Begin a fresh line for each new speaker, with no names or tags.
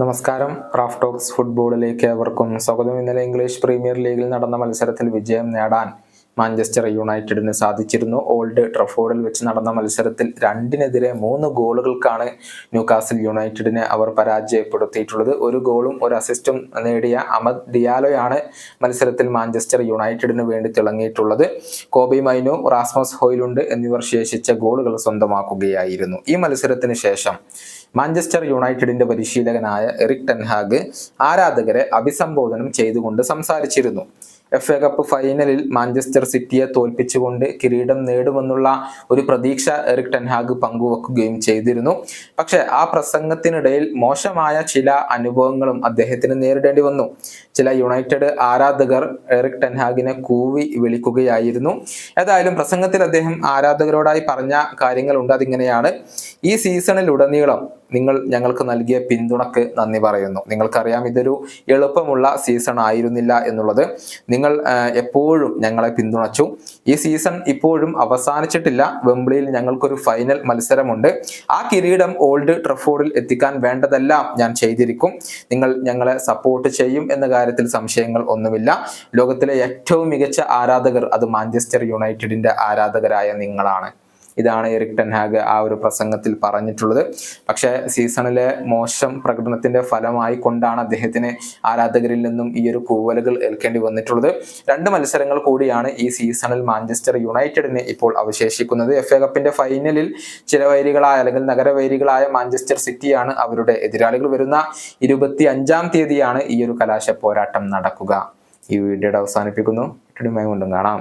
നമസ്കാരം. Raf talks ഫുട്ബോളിലേക്ക് ഏവർക്കും സ്വാഗതം. ഇന്നലെ ഇംഗ്ലീഷ് പ്രീമിയർ ലീഗിൽ നടന്ന മത്സരത്തിൽ വിജയം നേടാൻ മാഞ്ചസ്റ്റർ യുണൈറ്റഡിന് സാധിച്ചിരുന്നു. ഓൾഡ് ട്രഫോർഡിൽ വെച്ച് നടന്ന മത്സരത്തിൽ രണ്ടിനെതിരെ മൂന്ന് ഗോളുകൾക്കാണ് ന്യൂകാസിൽ യുണൈറ്റഡിനെ അവർ പരാജയപ്പെടുത്തിയിട്ടുള്ളത്. ഒരു ഗോളും ഒരു അസിസ്റ്റും നേടിയ അമദ് ഡിയാലോയാണ് മത്സരത്തിൽ മാഞ്ചസ്റ്റർ യുണൈറ്റഡിന് വേണ്ടി തിളങ്ങിയിട്ടുള്ളത്. കോബി മൈനു റാസ്മസ് ഹോയിലുണ്ട് എന്നിവർ ശേഷിച്ച ഗോളുകൾ സ്വന്തമാക്കുകയായിരുന്നു. ഈ മത്സരത്തിന് ശേഷം മാഞ്ചസ്റ്റർ യുണൈറ്റഡിന്റെ പരിശീലകനായ എറിക് ടെൻഹാഗ് ആരാധകരെ അഭിസംബോധനം ചെയ്തുകൊണ്ട് സംസാരിച്ചിരുന്നു. എഫ് എ കപ്പ് ഫൈനലിൽ മാഞ്ചസ്റ്റർ സിറ്റിയെ തോൽപ്പിച്ചുകൊണ്ട് കിരീടം നേടുമെന്നുള്ള ഒരു പ്രതീക്ഷ എറിക് ടെൻഹാഗ് പങ്കുവെക്കുകയും ചെയ്തിരുന്നു. പക്ഷേ ആ പ്രസംഗത്തിനിടയിൽ മോശമായ ചില അനുഭവങ്ങളും അദ്ദേഹത്തിന് നേരിടേണ്ടി വന്നു. ചില യുണൈറ്റഡ് ആരാധകർ എറിക് ടെൻഹാഗിനെ കൂവി വിളിക്കുകയായിരുന്നു. ഏതായാലും പ്രസംഗത്തിൽ അദ്ദേഹം ആരാധകരോടായി പറഞ്ഞ കാര്യങ്ങളുണ്ട്. അതിങ്ങനെയാണ്. ഈ സീസണിലുടനീളം നിങ്ങൾ ഞങ്ങൾക്ക് നൽകിയ പിന്തുണക്ക് നന്ദി പറയുന്നു. നിങ്ങൾക്കറിയാം ഇതൊരു എളുപ്പമുള്ള സീസൺ ആയിരുന്നില്ല എന്നുള്ളത്. നിങ്ങൾ എപ്പോഴും ഞങ്ങളെ പിന്തുണച്ചു. ഈ സീസൺ ഇപ്പോഴും അവസാനിച്ചിട്ടില്ല. വെംബ്ലിയിൽ ഞങ്ങൾക്കൊരു ഫൈനൽ മത്സരമുണ്ട്. ആ കിരീടം ഓൾഡ് ട്രഫോർഡിൽ എത്തിക്കാൻ വേണ്ടതെല്ലാം ഞാൻ ചെയ്തിരിക്കും. നിങ്ങൾ ഞങ്ങളെ സപ്പോർട്ട് ചെയ്യും എന്ന കാര്യത്തിൽ സംശയങ്ങൾ ഒന്നുമില്ല. ലോകത്തിലെ ഏറ്റവും മികച്ച ആരാധകർ അത് മാഞ്ചസ്റ്റർ യുണൈറ്റഡിന്റെ ആരാധകരായ നിങ്ങളാണ്. ഇതാണ് എറിക് ടെൻഹാഗ് ആ ഒരു പ്രസംഗത്തിൽ പറഞ്ഞിട്ടുള്ളത്. പക്ഷേ സീസണിലെ മോശം പ്രകടനത്തിന്റെ ഫലമായി കൊണ്ടാണ് അദ്ദേഹത്തിന് ആരാധകരിൽ നിന്നും ഈ ഒരു കൂവലുകൾ ഏൽക്കേണ്ടി വന്നിട്ടുള്ളത്. രണ്ട് മത്സരങ്ങൾ കൂടിയാണ് ഈ സീസണിൽ മാഞ്ചസ്റ്റർ യുണൈറ്റഡിന് ഇപ്പോൾ അവശേഷിക്കുന്നത്. എഫ് എ കപ്പിന്റെ ഫൈനലിൽ ചിരവൈരികളായ അല്ലെങ്കിൽ നഗരവൈരികളായ മാഞ്ചസ്റ്റർ സിറ്റിയാണ് അവരുടെ എതിരാളികൾ വരുന്ന. ഇരുപത്തി അഞ്ചാം തീയതിയാണ് ഈ ഒരു കലാശ പോരാട്ടം നടക്കുക. ഈ വീഡിയോയുടെ അവസാനിപ്പിക്കുന്നു. വീണ്ടും കാണാം.